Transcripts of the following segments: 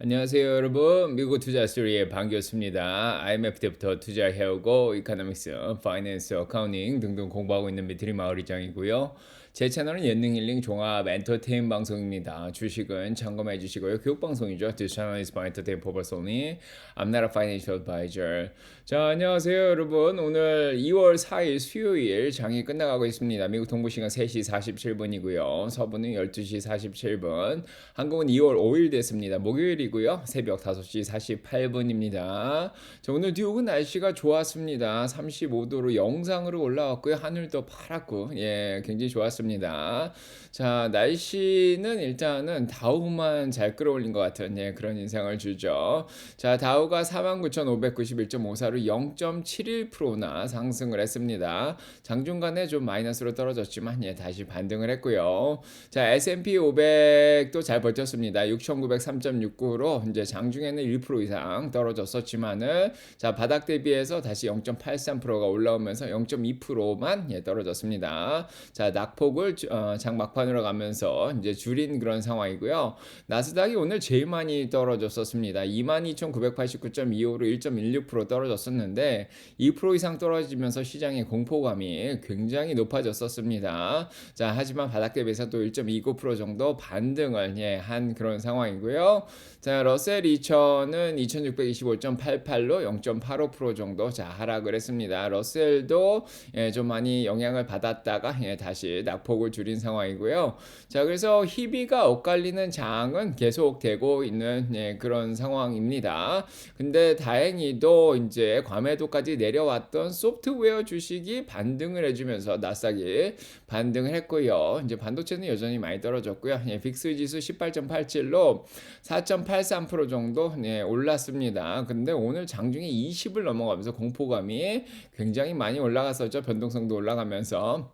안녕하세요 여러분. 미국 투자 스토리의 반갑습니다. IMF 때부터 투자해오고 이카노믹스, 파이낸스, 어카운팅 등등 공부하고 있는 미트리 마을이장이고요 제 채널은 예능 힐링 종합 엔터테인 방송입니다. 주식은 점검해 주시고요. 교육 방송이죠. This channel is for entertain purpose only I'm not a financial advisor. 자 안녕하세요 여러분. 오늘 2월 4일 수요일 장이 끝나가고 있습니다. 미국 동부 시간 3시 47분이고요. 서부는 12시 47분. 한국은 2월 5일 됐습니다. 목요일이고요. 새벽 5시 48분입니다. 자 오늘 뉴욕은 날씨가 좋았습니다. 35도로 영상으로 올라왔고요. 하늘도 파랗고 예 굉장히 좋았습니다 자 날씨는 일단은 다우만 잘 끌어올린 것 같은 예, 그런 인상을 주죠. 자 다우가 49,591.54로 0.71%나 상승을 했습니다. 장중간에 좀 마이너스로 떨어졌지만 예 다시 반등을 했고요. 자 S&P 500도 잘 버텼습니다. 6,903.69로 이제 장중에는 1% 이상 떨어졌었지만은 자 바닥 대비해서 다시 0.83%가 올라오면서 0.2%만 예, 떨어졌습니다. 자 낙폭 을 어, 장 막판으로 가면서 이제 줄인 그런 상황이고요. 나스닥이 오늘 제일 많이 떨어졌었습니다. 22,989.25로 1.16% 떨어졌었는데 2% 이상 떨어지면서 시장의 공포감이 굉장히 높아졌었습니다. 자 하지만 바닥 대비해서 또 1.29% 정도 반등을 예, 한 그런 상황이고요. 자 러셀 2000은 2625.88로 0.85% 정도 자 하락을 했습니다. 러셀도 예, 좀 많이 영향을 받았다가 예, 다시 낙 폭을 줄인 상황이고요. 자 그래서 희비가 엇갈리는 장은 계속되고 있는 예, 그런 상황입니다. 근데 다행히도 이제 과매도까지 내려왔던 소프트웨어 주식이 반등을 해주면서 나스닥이 반등을 했고요. 이제 반도체는 여전히 많이 떨어졌고요. 예, 빅스 지수 18.87로 4.83% 정도 네, 올랐습니다. 근데 오늘 장중에 20을 넘어가면서 공포감이 굉장히 많이 올라갔었죠. 변동성도 올라가면서.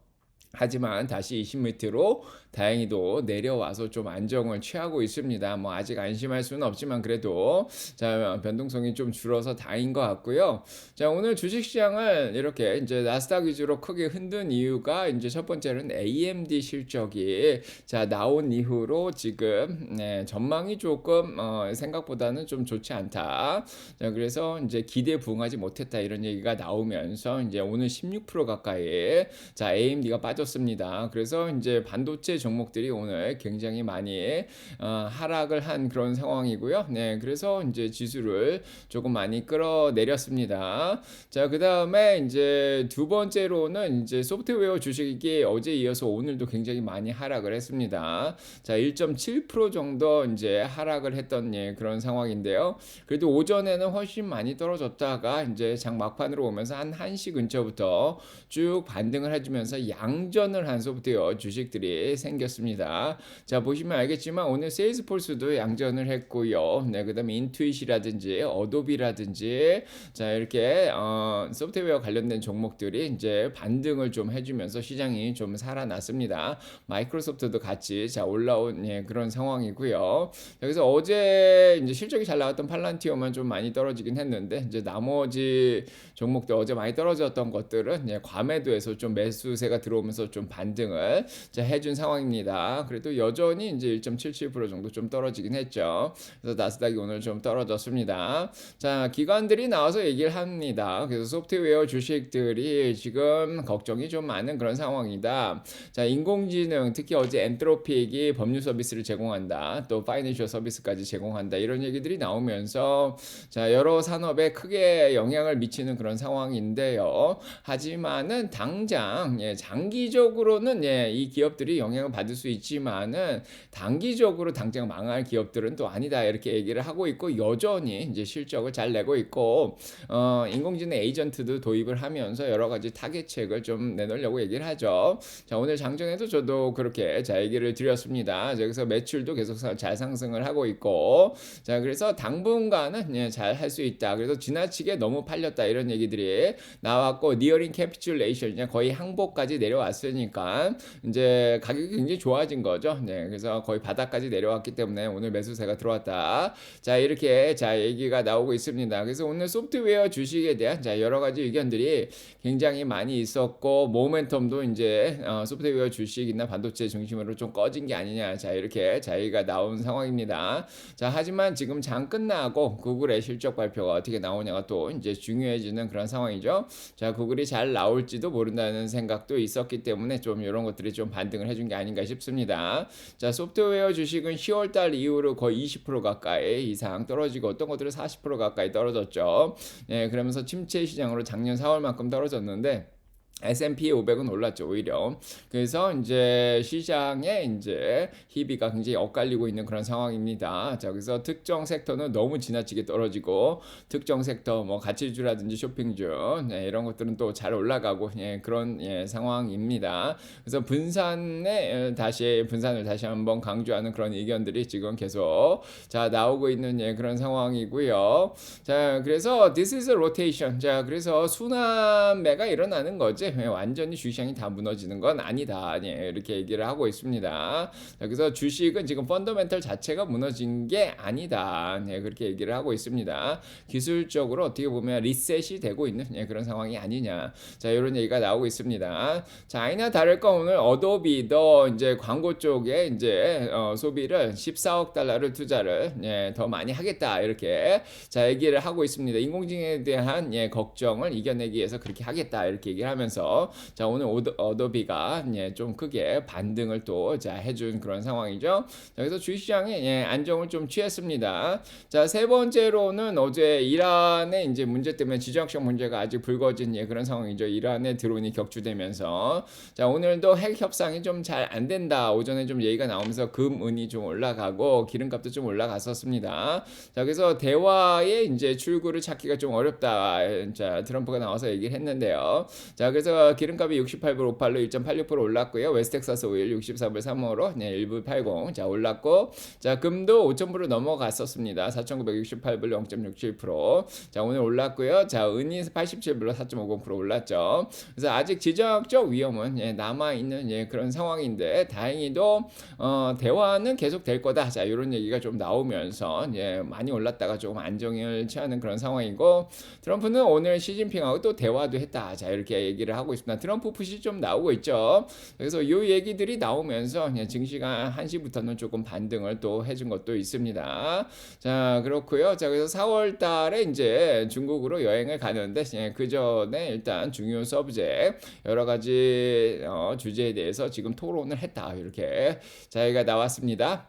하지만 다시 20m로 다행히도 내려와서 좀 안정을 취하고 있습니다. 뭐 아직 안심할 수는 없지만 그래도 자 변동성이 좀 줄어서 다행인 것 같고요. 자 오늘 주식시장을 이렇게 이제 나스닥 위주로 크게 흔든 이유가 이제 첫 번째는 AMD 실적이 자 나온 이후로 지금 네, 전망이 조금 어, 생각보다는 좀 좋지 않다. 자 그래서 이제 기대 부응하지 못했다 이런 얘기가 나오면서 이제 오늘 16% 가까이 자 AMD가 빠 졌습니다. 그래서 이제 반도체 종목들이 오늘 굉장히 많이 어, 하락을 한 그런 상황이고요. 네, 그래서 이제 지수를 조금 많이 끌어내렸습니다. 자, 그 다음에 이제 두 번째로는 이제 소프트웨어 주식이 어제 이어서 오늘도 굉장히 많이 하락을 했습니다. 자, 1.7% 정도 이제 하락을 했던 예, 그런 상황인데요. 그래도 오전에는 훨씬 많이 떨어졌다가 이제 장 막판으로 오면서 한 1시 근처부터 쭉 반등을 해주면서 양 전을 한 소프트웨어 주식들이 생 생겼습니다. 자 보시면 알겠지만 오늘 세일스폴스도 양전을 했고요. 네, 그다음에 인투잇이라든지 어도비라든지 자 이렇게 어, 소프트웨어 관련된 종목들이 이제 반등을 좀 해주면서 시장이 좀 살아났습니다. 마이크로소프트도 같이 자 올라온 예, 그런 상황이고요. 그래서 어제 이제 실적이 잘 나왔던 팔란티오만 좀 많이 떨어지긴 했는데 이제 나머지 종목들 어제 많이 떨어졌던 것들은 예, 과매도에서 좀 매수세가 들어오면서 좀 반등을 자, 해준. 상황입니다. 그래도 여전히 이제 1.77% 정도 좀 떨어지긴 했죠. 그래서 나스닥이 오늘 좀 떨어졌습니다. 자, 기관들이 나와서 얘기를 합니다. 그래서 소프트웨어 주식들이 지금 걱정이 좀 많은 그런 상황이다. 자, 인공지능 특히 어제 엔트로픽이 법률 서비스를 제공한다. 또 파이낸셜 서비스까지 제공한다. 이런 얘기들이 나오면서 자, 여러 산업에 크게 영향을 미치는 그런 상황인데요. 하지만은 당장 예, 장기 적으로는 예, 이 기업들이 영향을 받 받을 수 있지만은 단기적으로 당장 망할 기업들은 또 아니다 이렇게 얘기를 하고 있고 여전히 이제 실적을 잘 내고 있고 어 인공지능 에이전트도 도입을 하면서 여러 가지 타겟책을 좀 내놓으려고 얘기를 하죠. 자 오늘 장정에도 저도 그렇게 자 얘기를 드렸습니다. 그래서 매출도 계속 잘 상승을 하고 있고 자 그래서 당분간은 예, 잘할 수 있다. 그래서 지나치게 너무 팔렸다 이런 얘기들이 나왔고 니어링 캐피출레이션 거의 항복까지 내려왔습니다. 내려왔으니까 이제 가격이 굉장히 좋아진 거죠. 네, 그래서 거의 바닥까지 내려왔기 때문에 오늘 매수세가 들어왔다. 자, 이렇게 자 얘기가 나오고 있습니다. 그래서 오늘 소프트웨어 주식에 대한 자 여러 가지 의견들이 굉장히 많이 있었고 모멘텀도 이제 어, 소프트웨어 주식이나 반도체 중심으로 좀 꺼진 게 아니냐. 자, 이렇게 자기가 나온 상황입니다. 자, 하지만 지금 장 끝나고 구글의 실적 발표가 어떻게 나오냐가 또 이제 중요해지는 그런 상황이죠. 자, 구글이 잘 나올지도 모른다는 생각도 있었기 때문에 좀 이런 것들이 좀 반등을 해준 게 아닌가 싶습니다. 자, 소프트웨어 주식은 10월 달 이후로 거의 20% 가까이 이상 떨어지고 어떤 것들은 40% 가까이 떨어졌죠. 예, 그러면서 침체 시장으로 작년 4월만큼 떨어졌는데 S&P 500은 올랐죠 오히려. 그래서 이제 시장에 이제 희비가 굉장히 엇갈리고 있는 그런 상황입니다. 자 그래서 특정 섹터는 너무 지나치게 떨어지고 특정 섹터 뭐 가치주라든지 쇼핑주 네, 이런 것들은 또 잘 올라가고 예, 그런 예, 상황입니다. 그래서 분산에 다시 분산을 다시 한번 강조하는 그런 의견들이 지금 계속 자 나오고 있는 예, 그런 상황이고요. 자 그래서 this is a rotation. 자 그래서 순환매가 일어나는 거지 예, 완전히 주식시장이 다 무너지는 건 아니다. 예, 이렇게 얘기를 하고 있습니다. 자, 그래서 주식은 지금 펀더멘털 자체가 무너진 게 아니다. 예, 그렇게 얘기를 하고 있습니다. 기술적으로 어떻게 보면 리셋이 되고 있는 예, 그런 상황이 아니냐. 자, 이런 얘기가 나오고 있습니다. 자, 아니나 다를까 오늘 어도비도 이제 광고 쪽에 이제 어, 소비를 14억 달러를 투자를 예, 더 많이 하겠다. 이렇게 자, 얘기를 하고 있습니다. 인공지능에 대한 예, 걱정을 이겨내기 위해서 그렇게 하겠다. 이렇게 얘기를 하면서 자 오늘 어도비가 예, 좀 크게 반등을 또 자 해준 그런 상황이죠. 자, 그래서 주식시장이 예, 안정을 좀 취했습니다. 자세 번째로는 어제 이란의 이제 문제 때문에 지정학적 문제가 아직 불거진 예, 그런 상황이죠. 이란의 드론이 격추되면서 자 오늘도 핵 협상이 좀 잘 안 된다. 오전에 좀 얘기가 나오면서 금 은이 좀 올라가고 기름값도 좀 올라갔었습니다. 자 그래서 대화에 이제 출구를 찾기가 좀 어렵다. 자 트럼프가 나와서 얘기를 했는데요. 자 그래서 그래서 기름값이 68불 58로 1.86% 올랐고요. 웨스텍사스 오일 64불 3호로 네, 1불 80. 자, 올랐고 자, 금도 5,000불을 넘어갔었습니다. 4,968불 0.67%. 자, 오늘 올랐고요. 자, 은이 87불로 4.50% 올랐죠. 그래서 아직 지정학적 위험은 예, 남아 있는 예, 그런 상황인데 다행히도 어, 대화는 계속 될 거다. 자, 이런 얘기가 좀 나오면서 예, 많이 올랐다가 조금 안정을 취하는 그런 상황이고 트럼프는 오늘 시진핑하고 또 대화도 했다. 자, 이렇게 얘기를 하고 있습니다. 트럼프 푸시 좀 나오고 있죠. 그래서 이 얘기들이 나오면서 증시가 1시부터는 조금 반등을 또 해준 것도 있습니다. 자, 그렇고요. 자, 그래서 4월 달에 이제 중국으로 여행을 가는데 예, 그 전에 일단 중요 서브제 여러 가지 어, 주제에 대해서 지금 토론을 했다. 이렇게 자기가 나왔습니다.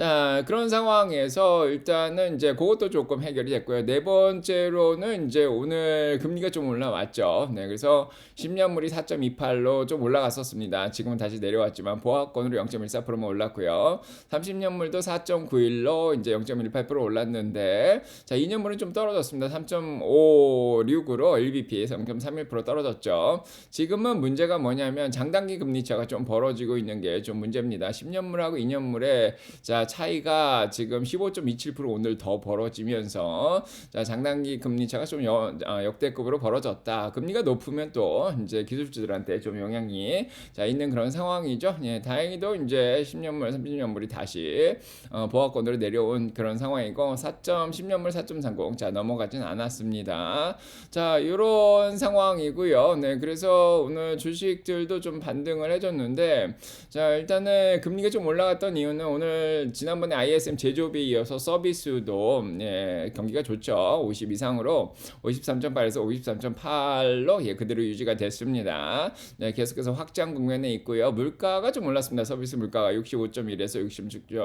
자, 그런 상황에서 일단은 이제 그것도 조금 해결이 됐고요. 네 번째로는 이제 오늘 금리가 좀 올라왔죠. 네, 그래서 10년물이 4.28로 좀 올라갔었습니다. 지금은 다시 내려왔지만 보합권으로 0.14%만 올랐고요. 30년물도 4.91로 이제 0.18% 올랐는데 자, 2년물은 좀 떨어졌습니다. 3.56으로 1bp에서 0.31% 떨어졌죠. 지금은 문제가 뭐냐면 장단기 금리 차가 좀 벌어지고 있는 게 좀 문제입니다. 10년물하고 2년물에 자, 차이가 지금 15.27% 오늘 더 벌어지면서 자, 장단기 금리 차가 좀 여, 어, 역대급으로 벌어졌다. 금리가 높으면 또 이제 기술주들한테 좀 영향이 자, 있는 그런 상황이죠. 예, 다행히도 이제 10년물, 30년물이 다시 어, 보합권으로 내려온 그런 상황이고 4.10년물 4.30 자, 넘어가진 않았습니다. 자, 요런 상황이고요. 네, 그래서 오늘 주식들도 좀 반등을 해줬는데 자, 일단은 금리가 좀 올라갔던 이유는 오늘 지난번에 ISM 제조업에 이어서 서비스도 예, 경기가 좋죠. 50 이상으로 53.8에서 53.8로 예, 그대로 유지가 됐습니다. 네, 계속해서 확장 국면에 있고요. 물가가 좀 올랐습니다. 서비스 물가가 65.1에서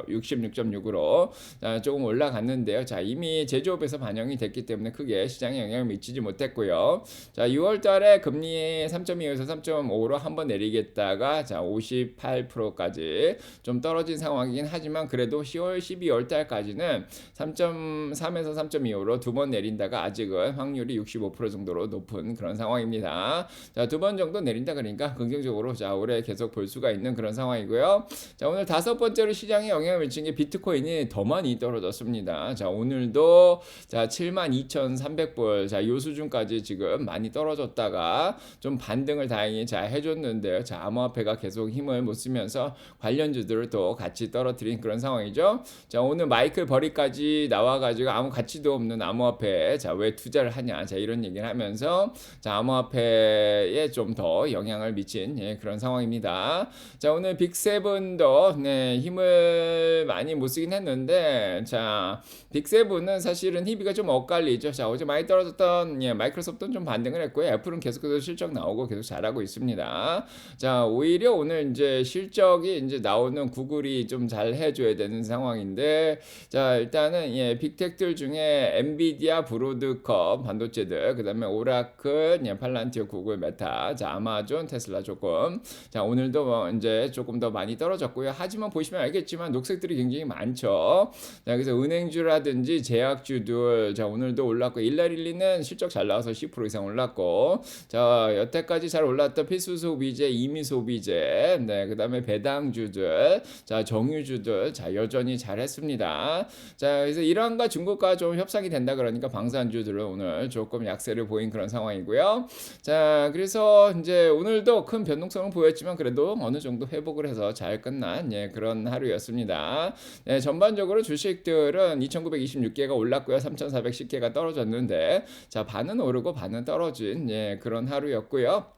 66.6으로 자, 조금 올라갔는데요. 자, 이미 제조업에서 반영이 됐기 때문에 크게 시장에 영향을 미치지 못했고요. 자, 6월 달에 금리 3.25에서 3.5로 한번 내리겠다가 자, 58%까지 좀 떨어진 상황이긴 하지만 그래도 10월, 12월 달까지는 3.3에서 3.25로 두 번 내린다가 아직은 확률이 65% 정도로 높은 그런 상황입니다. 자, 두 번 정도 내린다 그러니까 긍정적으로 자, 올해 계속 볼 수가 있는 그런 상황이고요. 자, 오늘 다섯 번째로 시장에 영향을 미친 게 비트코인이 더 많이 떨어졌습니다. 자, 오늘도 자, 72,300불. 자, 요 수준까지 지금 많이 떨어졌다가 좀 반등을 다행히 잘 해줬는데요. 자, 암호화폐가 계속 힘을 못 쓰면서 관련주들을 또 같이 떨어뜨린 그런 상황이죠. 자, 오늘 마이클 버리까지 나와가지고 아무 가치도 없는 암호화폐에 자, 왜 투자를 하냐. 자, 이런 얘기를 하면서 자, 암호화폐에 좀 더 영향을 미친 예, 그런 상황입니다. 자, 오늘 빅세븐도 네, 힘을 많이 못 쓰긴 했는데 자, 빅세븐은 사실은 희비가 좀 엇갈리죠. 자, 어제 많이 떨어졌던 예, 마이크로소프트는 좀 반등을 했고요. 애플은 계속해서 실적 나오고 계속 잘하고 있습니다. 자, 오히려 오늘 이제 실적이 이제 나오는 구글이 좀 잘 해줘야 되는 상황인데, 자, 일단은 예, 빅텍들 중에 엔비디아, 브로드컴, 반도체들, 그 다음에 오라클, 예, 팔란티오, 구글, 메타, 자, 아마존, 테슬라 조금. 자, 오늘도 뭐 이제 조금 더 많이 떨어졌고요. 하지만 보시면 알겠지만 녹색들이 굉장히 많죠. 자, 그래서 은행주라든지 제약주들, 자, 오늘도 올랐고, 일라릴리는 실적 잘 나와서 10% 이상 올랐고, 자, 여태까지 잘 올랐던 필수 소비재, 임의 소비재, 네, 그 다음에 배당주들, 자, 정유주들, 자, 여전히 잘했습니다. 자, 그래서 이란과 중국과 좀 협상이 된다 그러니까 방산주들은 오늘 조금 약세를 보인 그런 상황이고요. 자, 그래서 이제 오늘도 큰 변동성을 보였지만 그래도 어느 정도 회복을 해서 잘 끝난 예, 그런 하루였습니다. 네, 전반적으로 주식들은 2,926개가 올랐고요. 3,410개가 떨어졌는데 자, 반은 오르고 반은 떨어진 예, 그런 하루였고요.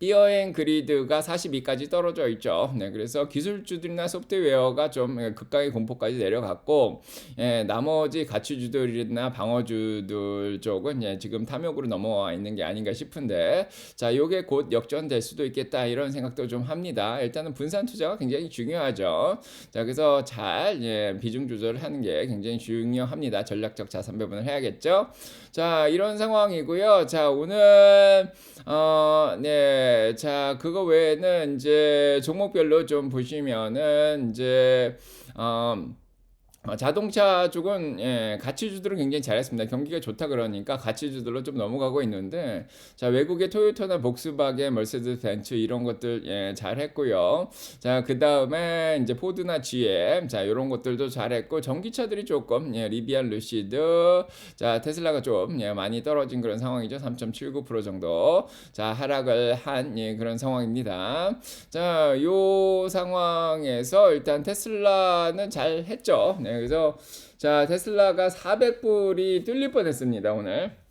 띠어행 그리드가 42까지 떨어져 있죠. 네, 그래서 기술주들이나 소프트웨어가 좀 극강의 공포까지 내려갔고, 예, 나머지 가치주들이나 방어주들 쪽은 예, 지금 탐욕으로 넘어와 있는 게 아닌가 싶은데, 자, 요게 곧 역전될 수도 있겠다 이런 생각도 좀 합니다. 일단은 분산 투자가 굉장히 중요하죠. 자, 그래서 잘 예, 비중 조절을 하는 게 굉장히 중요합니다. 전략적 자산 배분을 해야겠죠. 자, 이런 상황이고요. 자, 오늘 어, 네. 자, 그거 외에는 이제 종목별로 좀 보시면은 이제 어 어, 자동차 쪽은 예, 가치주들은 굉장히 잘했습니다. 경기가 좋다 그러니까 가치주들로 좀 넘어가고 있는데 자 외국의 토요타나 복스바겐, 멀세드 벤츠 이런 것들 예, 잘했고요. 자그 다음에 이제 포드나 GM 자 이런 것들도 잘했고 전기차들이 조금 예, 리비안, 루시드 자 테슬라가 좀 예, 많이 떨어진 그런 상황이죠. 3.79% 정도 자 하락을 한 예, 그런 상황입니다. 자요 상황에서 일단 테슬라는 잘했죠. 네. 그래서 자 테슬라가 400불이 뚫릴 뻔했습니다 오늘.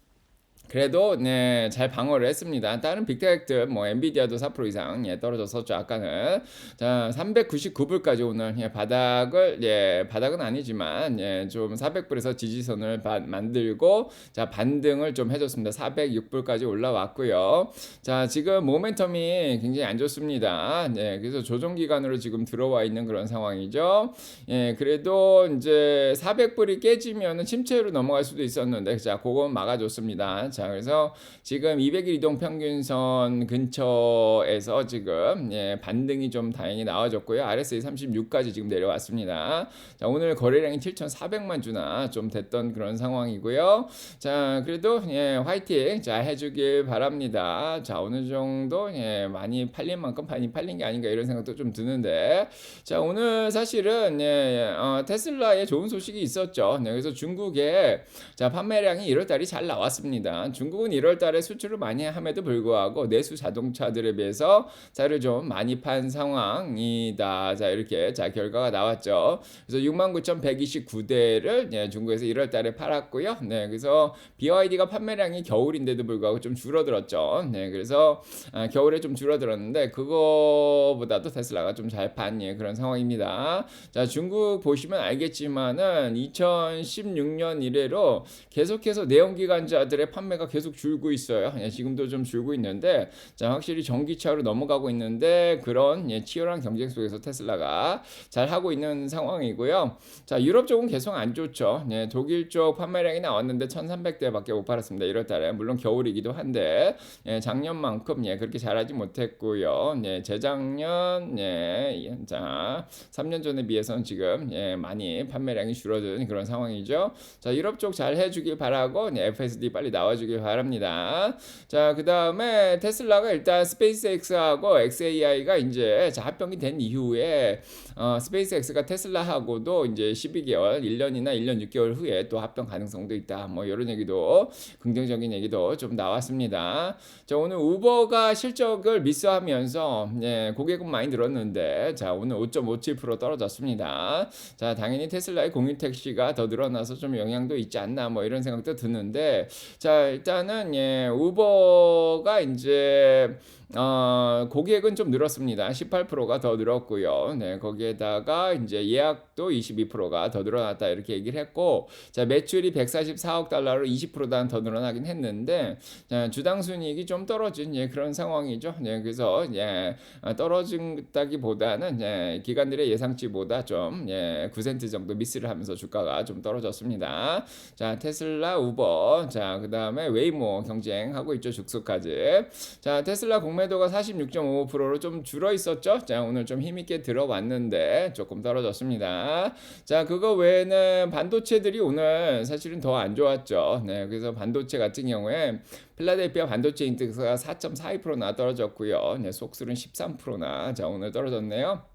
그래도 네, 잘 방어를 했습니다. 다른 빅테크들 뭐 엔비디아도 4% 이상 예, 떨어졌었죠. 아까는 자 399불까지 오늘 예, 바닥을 예, 바닥은 아니지만 예, 좀 400불에서 지지선을 바, 만들고 자 반등을 좀 해줬습니다. 406불까지 올라왔고요. 자 지금 모멘텀이 굉장히 안 좋습니다. 예, 그래서 조정 기간으로 지금 들어와 있는 그런 상황이죠. 예, 그래도 이제 400불이 깨지면은 침체로 넘어갈 수도 있었는데 자 그건 막아줬습니다. 자 자, 그래서 지금 200일 이동 평균선 근처에서 지금 예, 반등이 좀 다행히 나와졌고요. RSI 36까지 지금 내려왔습니다. 자, 오늘 거래량이 7,400만 주나 좀 됐던 그런 상황이고요. 자, 그래도 예, 화이팅 잘 해주길 바랍니다. 자, 어느 정도 예, 많이 팔린 만큼 많이 팔린 게 아닌가 이런 생각도 좀 드는데, 자, 오늘 사실은 예, 어, 테슬라에 좋은 소식이 있었죠. 네, 그래서 중국에 자 판매량이 1월달이 잘 나왔습니다. 중국은 1월 달에 수출을 많이 함에도 불구하고 내수 자동차들에 비해서 차를 좀 많이 판 상황이다. 자, 이렇게 자, 결과가 나왔죠. 그래서 69,129대를 예, 중국에서 1월 달에 팔았고요. 네, 그래서 BYD가 판매량이 겨울인데도 불구하고 좀 줄어들었죠. 네, 그래서 아, 겨울에 좀 줄어들었는데 그거보다도 테슬라가 좀 잘판 예, 그런 상황입니다. 자, 중국 보시면 알겠지만은 2016년 이래로 계속해서 내연기관차들의 판매 판매가 계속 줄고 있어요. 예, 지금도 좀 줄고 있는데 자, 확실히 전기차로 넘어가고 있는데 그런 예, 치열한 경쟁 속에서 테슬라가 잘 하고 있는 상황이고요. 자, 유럽 쪽은 계속 안 좋죠. 예, 독일 쪽 판매량이 나왔는데 1,300대밖에 못 팔았습니다. 1월 달에. 물론 겨울이기도 한데 예, 작년만큼 예, 그렇게 잘하지 못했고요. 예, 재작년 예, 자, 3년 전에 비해서는 지금 예, 많이 판매량이 줄어든 그런 상황이죠. 자, 유럽 쪽 잘 해주길 바라고 예, FSD 빨리 나와주 길 바랍니다. 자, 그 다음에 테슬라가 일단 스페이스X하고 XAI가 이제 자, 합병이 된 이후에 어, 스페이스X가 테슬라하고도 이제 12개월, 1년이나 1년 6개월 후에 또 합병 가능성도 있다. 뭐 이런 얘기도 긍정적인 얘기도 좀 나왔습니다. 자, 오늘 우버가 실적을 미스하면서 예, 고객은 많이 늘었는데 자, 오늘 5.57% 떨어졌습니다. 자, 당연히 테슬라의 공유 택시가 더 늘어나서 좀 영향도 있지 않나 뭐 이런 생각도 드는데 자, 일단은 예, 우버가 이제 어, 고객은 좀 늘었습니다. 18%가 더 늘었고요. 네, 거기에다가 이제 예약도 22%가 더 늘어났다 이렇게 얘기를 했고, 자 매출이 144억 달러로 20%더 늘어나긴 했는데, 자, 주당 순이익이 좀 떨어진 예, 그런 상황이죠. 네, 그래서 예, 떨어진다기보다는 예, 기관들의 예상치보다 좀 예, 9센트 정도 미스를 하면서 주가가 좀 떨어졌습니다. 자 테슬라, 우버, 자 그다음에 웨이모 경쟁하고 있죠 죽수까지. 자 테슬라 공매 공매도가 46.55%로 좀 줄어 있었죠. 자, 오늘 좀 힘있게 들어왔는데 조금 떨어졌습니다. 자, 그거 외에는 반도체들이 오늘 사실은 더 안 좋았죠. 네, 그래서 반도체 같은 경우에 필라델피아 반도체 인덱스가 4.42%나 떨어졌고요. 네, 속술은 13%나 자, 오늘 떨어졌네요.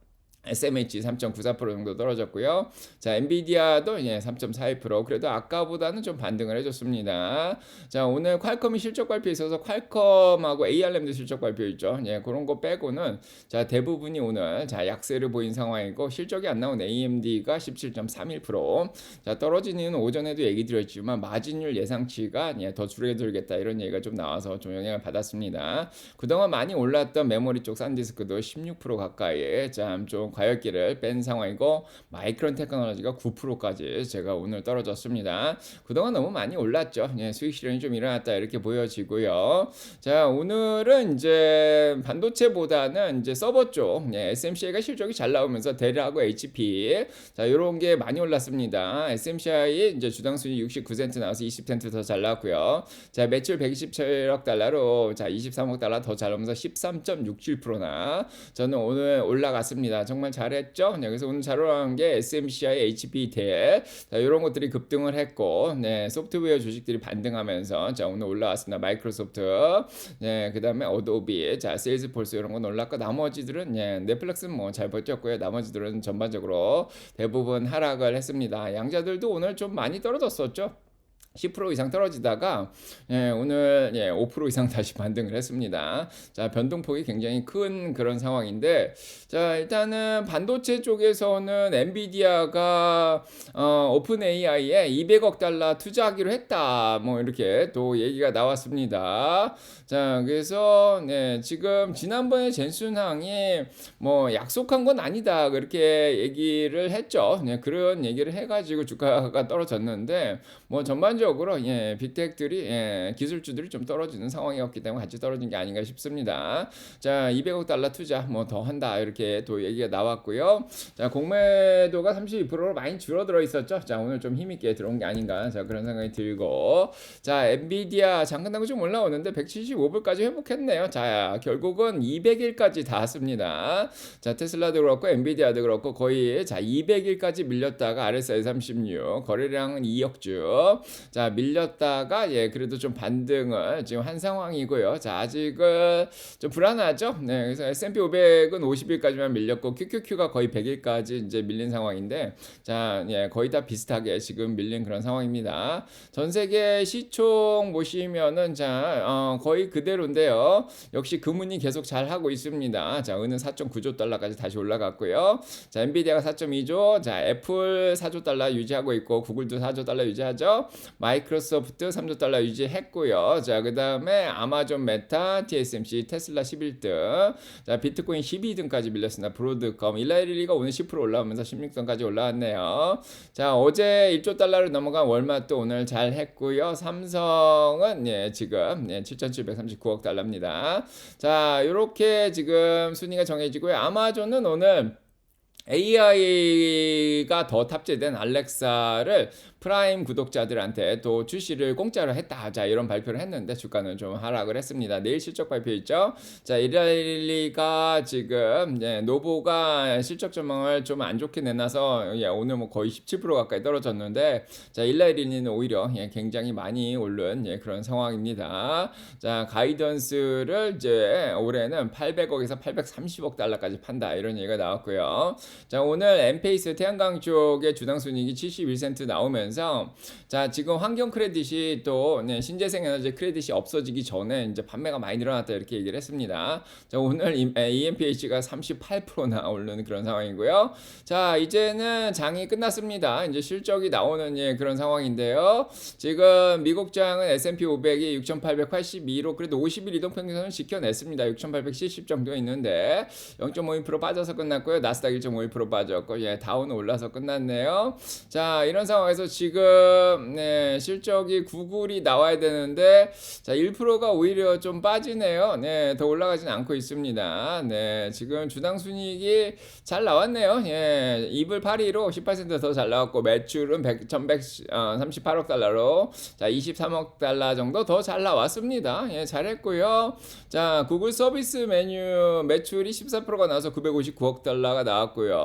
SMH 3.94% 정도 떨어졌고요. 자, 엔비디아도 예, 3.42% 그래도 아까보다는 좀 반등을 해줬습니다. 자, 오늘 퀄컴이 실적 발표 있어서 퀄컴하고 ARM도 실적 발표 있죠. 예, 그런 거 빼고는 자, 대부분이 오늘 자, 약세를 보인 상황이고 실적이 안 나온 AMD가 17.31%. 자, 떨어진 이유는 오전에도 얘기 드렸지만 마진율 예상치가 예, 더 줄어들겠다 이런 얘기가 좀 나와서 좀 영향을 받았습니다. 그동안 많이 올랐던 메모리 쪽 산디스크도 16% 가까이 좀 과열기를 뺀 상황이고 마이크론 테크놀로지가 9%까지 제가 오늘 떨어졌습니다. 그동안 너무 많이 올랐죠. 예, 수익 실현이 좀 일어났다 이렇게 보여지고요. 자 오늘은 이제 반도체보다는 이제 서버 쪽 예, SMCI가 실적이 잘 나오면서 데르하고 HP 자 이런 게 많이 올랐습니다. SMCI 이제 주당 순위 69센트 나와서 20센트 더 잘 나왔고요. 자 매출 127억 달러로 자 23억 달러 더 잘 나오면서 13.67%나 저는 오늘 올라갔습니다. 정말 잘했죠. 네, 그래서 오늘 잘 올라간 게 SMCI, HP 대 이런 것들이 급등을 했고, 네, 소프트웨어 주식들이 반등하면서 자 오늘 올라왔습니다. 마이크로소프트, 네, 그다음에 어도비, 자 세일즈폴스 이런 건 올랐고 나머지들은 예, 넷플릭스는 뭐 잘 버텼고요. 나머지들은 전반적으로 대부분 하락을 했습니다. 양자들도 오늘 좀 많이 떨어졌었죠. 10% 이상 떨어지다가 예, 오늘 예, 5% 이상 다시 반등을 했습니다. 자, 변동폭이 굉장히 큰 그런 상황인데 자, 일단은 반도체 쪽에서는 엔비디아가 어, 오픈 AI에 200억 달러 투자하기로 했다. 뭐 이렇게 또 얘기가 나왔습니다. 자, 그래서 네, 지금 지난번에 젠순항이 뭐 약속한 건 아니다. 그렇게 얘기를 했죠. 네, 그런 얘기를 해 가지고 주가가 떨어졌는데 뭐 전반적으로 전체적으로 예, 빅텍들이 예, 기술주들이 좀 떨어지는 상황이었기 때문에 같이 떨어진 게 아닌가 싶습니다. 자, 200억 달러 투자 뭐 더 한다 이렇게 또 얘기가 나왔고요. 자, 공매도가 32%로 많이 줄어들어 있었죠. 자, 오늘 좀 힘있게 들어온 게 아닌가 자 그런 생각이 들고 자, 엔비디아 하고 좀 올라오는데 175불까지 회복했네요. 자, 결국은 200일까지 닿았습니다. 자, 테슬라도 그렇고 엔비디아도 그렇고 거의 자 200일까지 밀렸다가 RSI 36 거래량은 2억 주. 자, 밀렸다가 예, 그래도 좀 반등을 지금 한 상황이고요. 자, 아직은 좀 불안하죠. 네, 그래서 S&P 500은 50일까지만 밀렸고 QQQ가 거의 100일까지 이제 밀린 상황인데 자, 예, 거의 다 비슷하게 지금 밀린 그런 상황입니다. 전 세계 시총 보시면은 자, 어, 거의 그대로인데요. 역시 금은이 계속 잘 하고 있습니다. 자, 은은 4.9조 달러까지 다시 올라갔고요. 자, 엔비디아가 4.2조, 자, 애플 4조 달러 유지하고 있고 구글도 4조 달러 유지하죠. 마이크로소프트 3조 달러 유지했고요. 자, 그 다음에 아마존 메타, TSMC, 테슬라 11등. 자, 비트코인 12등까지 밀렸습니다. 브로드컴 일라이리가 오늘 10% 올라오면서 16등까지 올라왔네요. 자, 어제 1조 달러를 넘어간 월마트 오늘 잘 했고요. 삼성은 예, 지금 예, 7,739억 달러입니다. 자, 요렇게 지금 순위가 정해지고요. 아마존은 오늘 AI가 더 탑재된 알렉사를 프라임 구독자들한테 또 출시를 공짜로 했다. 자, 이런 발표를 했는데 주가는 좀 하락을 했습니다. 내일 실적 발표 있죠? 자, 이라일리가 지금 예, 노보가 실적 전망을 좀 안 좋게 내놔서 예, 오늘 뭐 거의 17% 가까이 떨어졌는데 자, 일라일리는 오히려 예, 굉장히 많이 오른 예, 그런 상황입니다. 자, 가이던스를 이제 올해는 800억에서 830억 달러까지 판다. 이런 얘기가 나왔고요. 자, 오늘 엠페이스 태양광 쪽의 주당 순이익이 71센트 나오면서 자, 지금 환경 크레딧이 또 네, 신재생 에너지 크레딧이 없어지기 전에 이제 판매가 많이 늘어났다 이렇게 얘기를 했습니다. 자, 오늘 EMPH가 38%나 오르는 그런 상황이고요. 자, 이제는 장이 끝났습니다. 이제 실적이 나오는 예, 그런 상황인데요. 지금 미국 장은 S&P 500이 6,882로 그래도 50일 이동 평균선을 지켜냈습니다. 6,870 정도 있는데 0.52% 빠져서 끝났고요. 나스닥 1.51% 빠졌고 예, 다우는 올라서 끝났네요. 자, 이런 상황에서 지금 네, 실적이 구글이 나와야 되는데 자, 1%가 오히려 좀 빠지네요. 네, 더 올라가진 않고 있습니다. 네, 지금 주당 순이익이 잘 나왔네요. 예, 2불 8위로 18%더 잘 나왔고 매출은 100, 1138억 달러로 자, 23억 달러 정도 더 잘 나왔습니다. 예, 잘했고요. 자, 구글 서비스 메뉴 매출이 14%가 나와서 959억 달러가 나왔고요.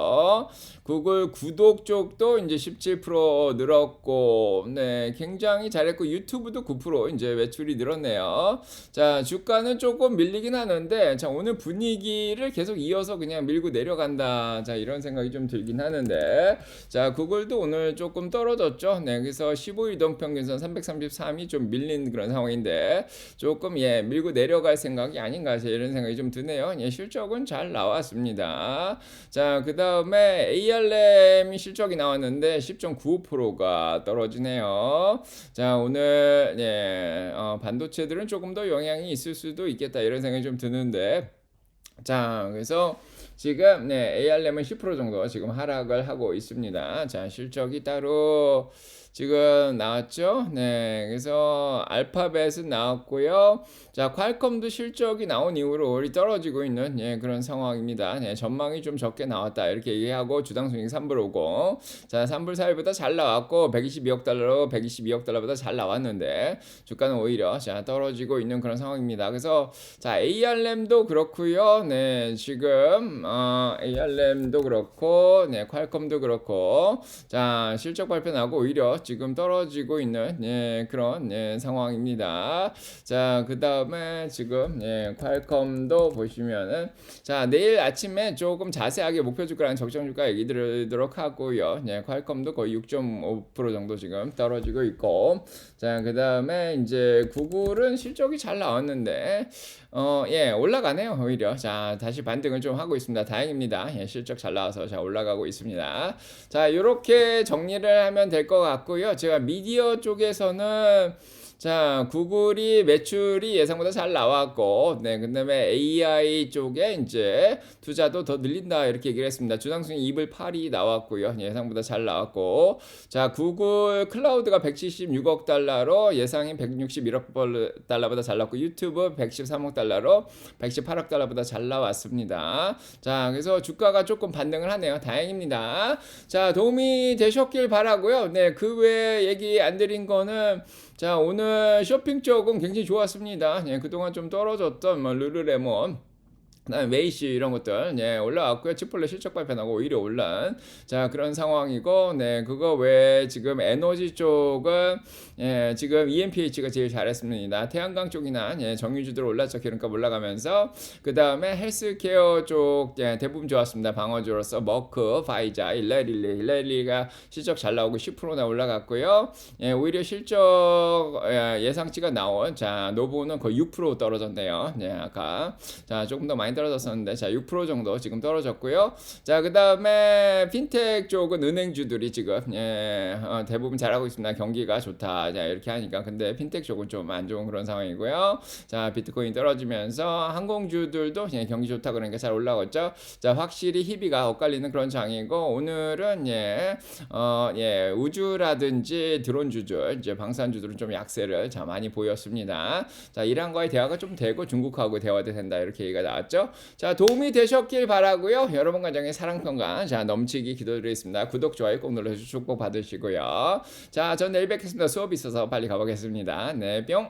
구글 구독 쪽도 이제 17% 늘었고, 네, 굉장히 잘했고, 유튜브도 9% 이제 매출이 늘었네요. 자, 주가는 조금 밀리긴 하는데, 자, 오늘 분위기를 계속 이어서 그냥 밀고 내려간다. 자, 이런 생각이 좀 들긴 하는데, 자, 구글도 오늘 조금 떨어졌죠. 네, 그래서 15일 동 평균선 333이 좀 밀린 그런 상황인데, 조금 예, 밀고 내려갈 생각이 아닌가, 이런 생각이 좀 드네요. 예, 실적은 잘 나왔습니다. 자, 그 다음 에 ARM이 실적이 나왔는데 10.95%가 떨어지네요. 자, 오늘 예, 어, 반도체들은 조금 더 영향이 있을 수도 있겠다 이런 생각이 좀 드는데 자, 그래서 지금 네, ARM은 10% 정도 지금 하락을 하고 있습니다. 자, 실적이 따로 지금 나왔죠? 네. 그래서 알파벳은 나왔고요. 자, 퀄컴도 실적이 나온 이후로 월이 떨어지고 있는 예, 그런 상황입니다. 네, 전망이 좀 적게 나왔다. 이렇게 얘기하고 주당 수익 3불 오고. 자, 3불 4일보다 잘 나왔고 122억 달러로 122억 달러보다 잘 나왔는데 주가는 오히려 자, 떨어지고 있는 그런 상황입니다. 그래서 자, ARM도 그렇고요. 네, 지금 어, ARM도 그렇고 네, 퀄컴도 그렇고 자, 실적 발표 나고 오히려 지금 떨어지고 있는 예, 그런 예, 상황입니다. 자, 그 다음에 지금 예, 퀄컴도 보시면은 자, 내일 아침에 조금 자세하게 목표 주가랑 적정 주가 얘기 드리도록 하고요. 예, 퀄컴도 거의 6.5% 정도 지금 떨어지고 있고 자, 그 다음에 이제 구글은 실적이 잘 나왔는데 어, 예, 올라가네요, 오히려. 자, 다시 반등을 좀 하고 있습니다. 다행입니다. 예, 실적 잘 나와서 자, 올라가고 있습니다. 자, 요렇게 정리를 하면 될 것 같고요. 제가 미디어 쪽에서는 자, 구글이 매출이 예상보다 잘 나왔고, 네, 그 다음에 AI 쪽에 이제 투자도 더 늘린다, 이렇게 얘기를 했습니다. 주당순이 2불 8이 나왔고요. 예상보다 잘 나왔고, 자, 구글 클라우드가 176억 달러로 예상이 161억 달러보다 잘 나왔고, 유튜브 113억 달러로 118억 달러보다 잘 나왔습니다. 자, 그래서 주가가 조금 반등을 하네요. 다행입니다. 자, 도움이 되셨길 바라고요 네, 그 외에 얘기 안 드린 거는 자, 오늘 쇼핑 쪽은 굉장히 좋았습니다. 예, 그동안 좀 떨어졌던 뭐 르르레몬 그다음에 메이시 이런 것들 예, 올라왔고요. 치폴레 실적 발표 나고 오히려 올란 자 그런 상황이고 네 그거 외에 지금 에너지 쪽은 예, 지금 EMPH가 제일 잘했습니다. 태양광 쪽이나 예, 정유주들 올랐죠. 기름값 올라가면서 그 다음에 헬스케어 쪽 예, 대부분 좋았습니다. 방어주로서 머크, 파이자, 일라릴리, 일라릴리가 실적 잘 나오고 10%나 올라갔고요. 예, 오히려 실적 예, 예상치가 나온 자 노브는 거의 6% 떨어졌네요. 예, 아까 자 조금 더 많이 떨어졌었는데 자, 6% 정도 지금 떨어졌고요. 자, 그 다음에 핀텍 쪽은 은행주들이 지금 예, 어, 대부분 잘하고 있습니다. 경기가 좋다. 자, 이렇게 하니까 근데 핀텍 쪽은 좀 안 좋은 그런 상황이고요. 자, 비트코인 떨어지면서 항공주들도 예, 경기 좋다 그러니까 잘 올라갔죠. 자, 확실히 희비가 엇갈리는 그런 장이고 오늘은 예, 어, 예, 우주라든지 드론 주들, 이제 방산주들은 좀 약세를 자 많이 보였습니다. 자, 이란과의 대화가 좀 되고 중국하고 대화도 된다 이렇게 얘기가 나왔죠. 자, 도움이 되셨길 바라고요. 여러분 가정의 사랑평가 자 넘치기 기도드리겠습니다. 구독 좋아요 꼭 눌러주시고 축복 받으시고요. 자, 전 내일 뵙겠습니다. 수업 있어서 빨리 가보겠습니다. 네, 뿅.